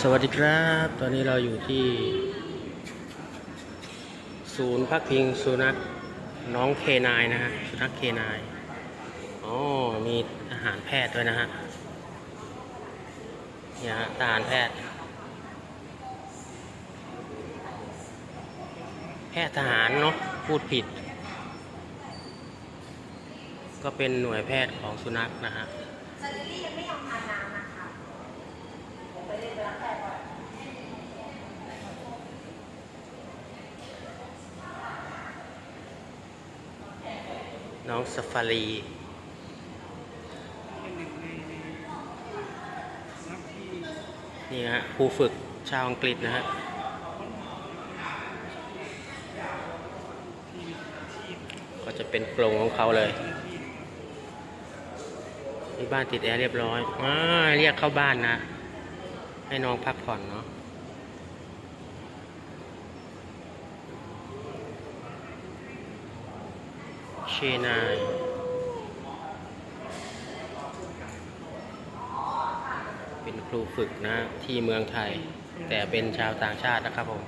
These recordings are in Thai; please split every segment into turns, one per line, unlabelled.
สวัสดีครับ ตอนนี้เราอยู่ที่ ศูนย์พักพิงสุนัขน้องเคนายนะฮะ สุนัขเคนายอ๋อมีอาหารแพทย์ด้วยนะฮะเนี่ยฮะทหารแพทย์ แพทย์ทหารเนาะ พูดผิด ก็เป็นหน่วยแพทย์ของสุนัขนะฮะ
ซาลิลี่ยังไม่ยอมทานน้ำนะคะผมไปเรียนไปรับแพทย์ก่อน
น้องสฟารีนี่ฮะครูฝึกชาวอังกฤษนะฮะก็จะเป็นกรงของเขาเลยมีบ้านติดแอร์เรียบร้อยอ่าเรียกเข้าบ้านนะ ให้น้องพักผ่อนเนาะ เชนายเป็นครูฝึกนะที่เมืองไทย แต่เป็นชาวต่างชาตินะครับผม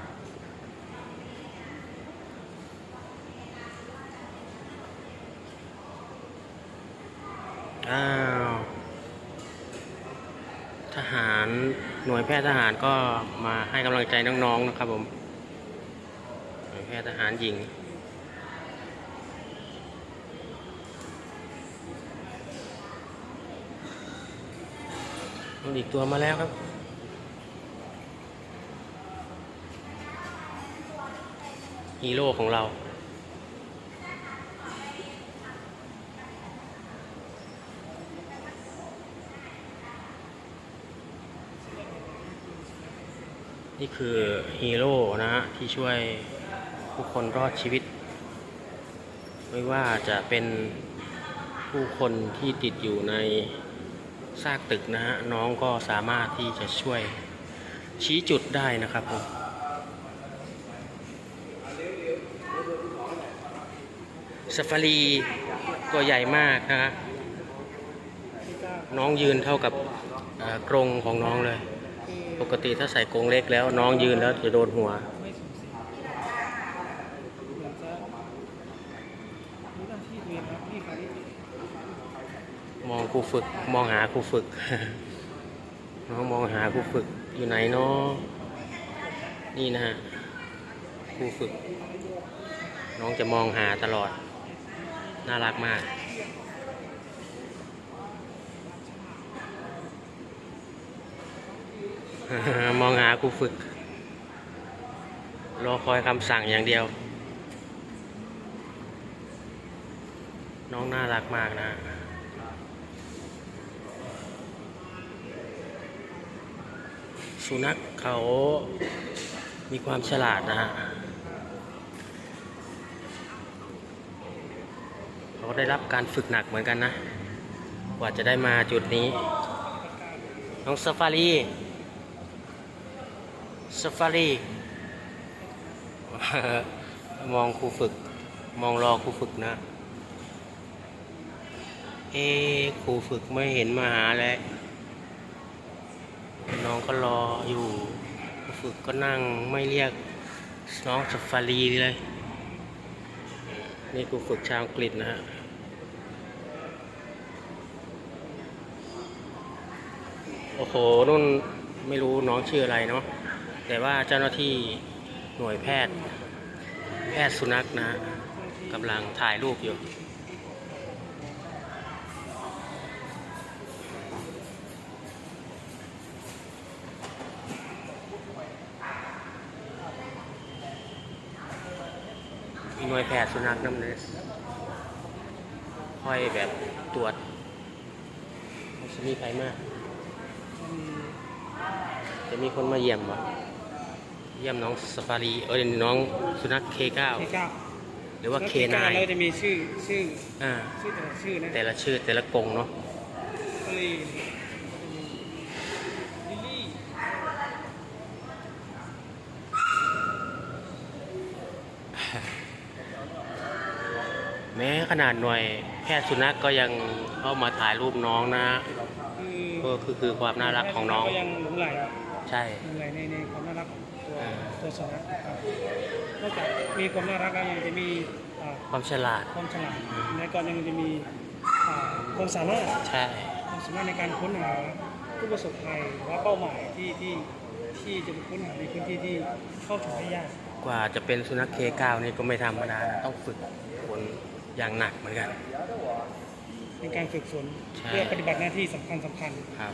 อ้าว ทหารหน่วยแพทย์ทหารก็มาให้กำลังใจน้องๆนะครับผม หน่วยแพทย์ทหารหญิง อีกตัวมาแล้วครับฮีโร่ของเรา นี่คือฮีโร่นะฮะ ที่ช่วยผู้คนรอดชีวิต ไม่ว่าจะเป็นผู้คนที่ติดอยู่ใน ซากตึกนะฮะน้องก็สามารถที่จะช่วยชี้จุดได้นะครับผมสฟารีตัวใหญ่มากนะฮะน้องยืนเท่ากับกรงของน้องเลย ปกติถ้าใส่กรงเล็กแล้ว น้องยืนแล้วจะโดนหัว
ไม่สูญเสียเหมือนจะรู้หน้าที่ตัวเองครับพี่ครับ
มอง ครูฝึก มองหาครูฝึกน้องมองหาครูฝึกอยู่ไหนเนาะนี่นะฮะครูฝึก น้องจะมองหาตลอด น่ารักมากมองหาครูฝึก รอคอยคำสั่งอย่างเดียว น้องน่ารักมากนะ สุนัขเขามีความฉลาดนะฮะเขาได้รับการฝึกหนักเหมือนกันนะ กว่าจะได้มาจุดนี้ น้องซาฟารีซาฟารีมองครูฝึก มองรอครูฝึกนะ เอครูฝึกไม่เห็นมาหาแล้ว องก็รออยู่ฝึกก็นั่งไม่เรียกน้องซาฟารีเลย นี่ครูฝึกชาวอังกฤษนะฮะโอ้โหนุ่นไม่รู้น้องชื่ออะไรเนาะแต่ว่าเจ้าหน้าที่หน่วยแพทย์ แพทย์สุนัขนะกำลังถ่ายรูปอยู่ น่วยแพทย์สุนัขน้ำเนื้อค่อยแบบตรวจไม่ใช่มีใครมาก จะมีคนมาเยี่ยมบ่เยี่ยมน้องสฟารีเออน้องสุนัขเคเก้า
ที่เก้า
หรือว่า
แล้ว
เค
ที่
นา
ก้ายแล้วจะมีชื่อชื่อ
อ่า
ชื่อแต่ละชื่อนะ
แต่ละชื่อแต่ละกรงเนาะ
ก็เลยลิลลี่
แม้ ขนาดหน่วยแพทย์สุนัขก็ยังเข้ามาถ่ายรูปน้องนะ
คือ
ก็คือคือความน่ารักของน้อง
ก็ยังหลงไหลครับ
ใช่
เหนื่อยในในความน่ารักของตัว
อ่า
ตัวสุนัขครับนอกจากมีความน่ารักแล้วยังจะมีอ่า
ความฉลาด
ความฉลาดและก็ยังจะมีอ่าความสามารถ
ใช่
ความสามารถในการค้นหาผู้ประสบภัยหรือว่าเป้าหมายที่ที่ที่จะไปค้นหาในพื้นที่ที่เข้าถึงได้ยาก
กว่าจะเป็นสุนัขเคก้านี่ก็ไม่ธรรมดานะต้องฝึกฝน อย่างหนักเหมือนกัน
เป็นการฝึกฝน
ใช่
เพื่อปฏิบัติหน้าที่สำคัญสำคัญ
ครับ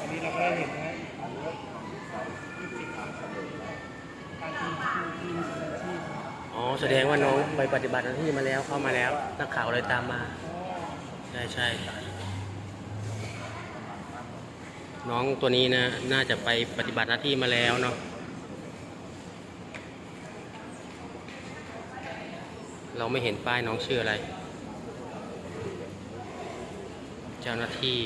อันนี้เราก็ได้เห็นนะการทำหน้าที่ที่มีหน้าที่
อ๋อแสดงว่าน้องไปปฏิบัติหน้าที่มาแล้วเข้ามาแล้วนักข่าวเลยตามมา ใช่ใช่น้องตัวนี้นะน่าจะไปปฏิบัติหน้าที่มาแล้วเนาะ เราไม่เห็นป้ายน้องชื่ออะไร เจ้าหน้าที่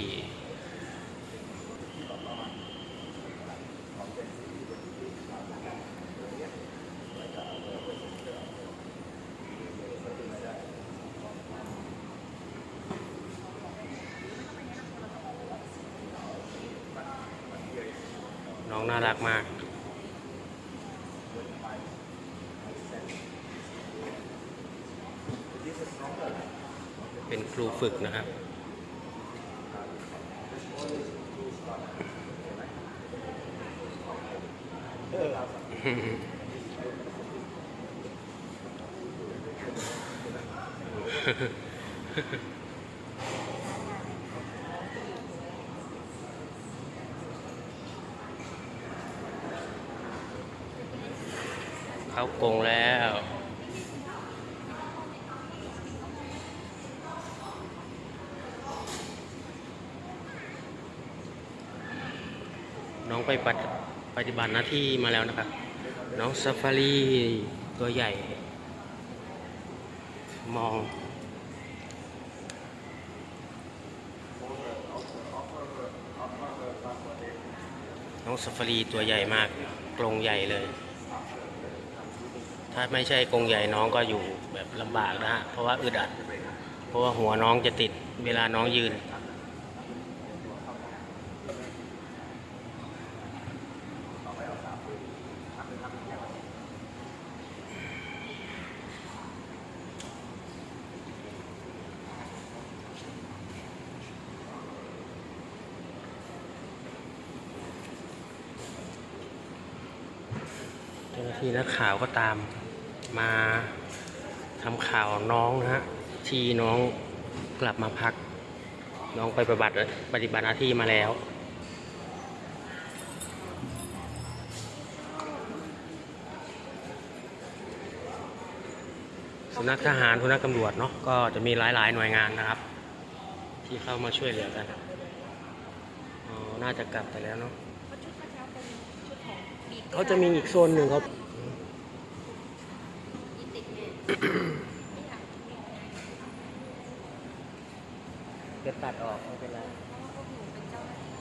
น้องน่ารักมาก เป็นครูฝึกนะครับเข้ากงแล้ว น้องไปปฏิบัติหน้าที่มาแล้วนะครับ น้องซาฟารีตัวใหญ่ มอง น้องซาฟารีตัวใหญ่มากกรงใหญ่เลย ถ้าไม่ใช่กรงใหญ่น้องก็อยู่แบบลำบากนะฮะเพราะว่าอึดอัด เพราะว่าหัวน้องจะติดเวลาน้องยืน ที่นักข่าวก็ตามมาทำข่าวน้องนะฮะที่น้องกลับมาพัก น้องไปปฏิบัติปฏิบัติหน้าที่มาแล้วสุนัขทหารสุนัขตำรวจเนาะก็จะมีหลายๆหน่วยงานนะครับ ที่เข้ามาช่วยเหลือกันอ๋อน่าจะกลับไปแล้วเนาะ
เพราะชุดเมื่อเช้าเป็นชุดของบีเกอร์
เขาจะมีอีกโซนหนึ่งเขา
ที่ติดแม่ไม่อยาก
จะตัดออกไม่เป็นไร
เพราะว่าพวกหนูเป็นเจ้าหน้าที่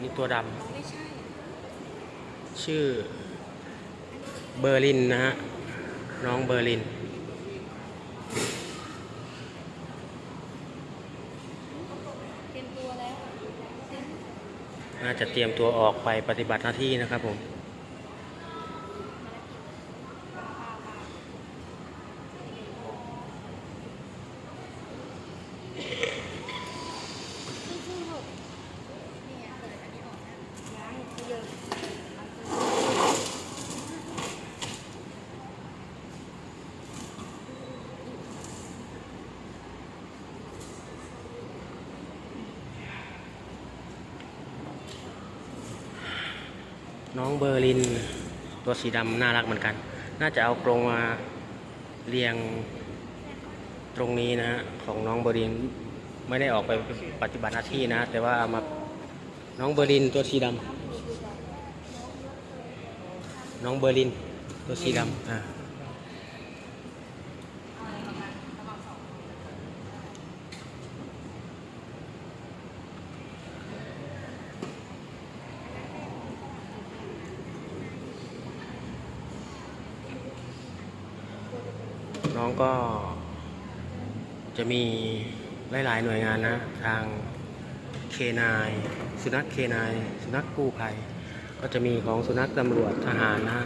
นี่ตัวด
ไม่ใช่ำ
ชื่อเบอร์ลินนะฮะ น้องเบอร์ลิน
เตรียมตัวแล้วเตรียม
น่าจะเตรียมตัวออกไปปฏิบัติหน้าที่นะครับผม
สู้ๆลูกนี่ไงเปิดอันนี้ออกนะล้างเยอะ
น้องเบอร์ลิน ตัวสีดำน่ารักเหมือนกัน น่าจะเอากรงมาเรียงตรงนี้นะฮะของน้องเบอร์ลินไม่ได้ออกไปปฏิบัติหน้าที่นะ แต่ว่าเอามาน้องเบอร์ลินตัวสีดำน้องเบอร์ลินตัวสีดำอ่า น้องก็ จะมีหลาย ๆ หน่วยงานนะ ทางเคนายสุนัขเคนายสุนัขกู้ภัย ก็จะมีของสุนัขตำรวจทหารนะ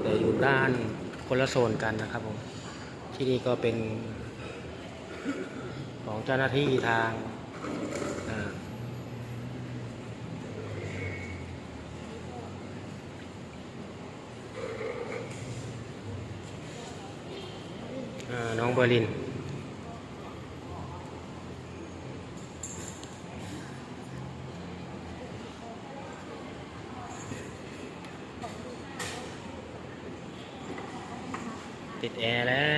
แต่อยู่ด้านคนละโซนกันนะครับผมที่นี่ก็เป็นของเจ้าหน้าที่ทางอ่าอ่า น้องเบอร์ลินติดแอร์แล้ว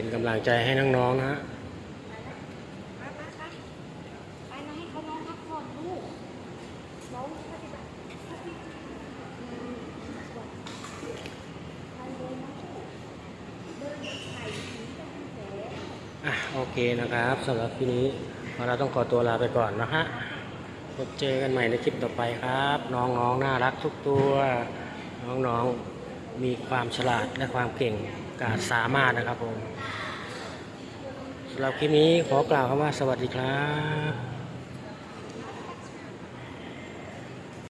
เป็นกำลังใจให้น้องๆนะฮะ
ไปไปไปไปนะให้เขานอนพักผ่อนลูกน้องปฏิบัติปฏิบัติอืมไปเลยนะ
โอเคนะครับสำหรับที่นี้เราต้องขอตัวลาไปก่อนนะฮะพบเจอกันใหม่ในคลิปต่อไปครับ น้องๆน่ารักทุกตัว น้องๆมีความฉลาดและความเก่ง กาศสามารถนะครับผมสำหรับคลิปนี้ขอกล่าวคำว่าสวัสดีครับ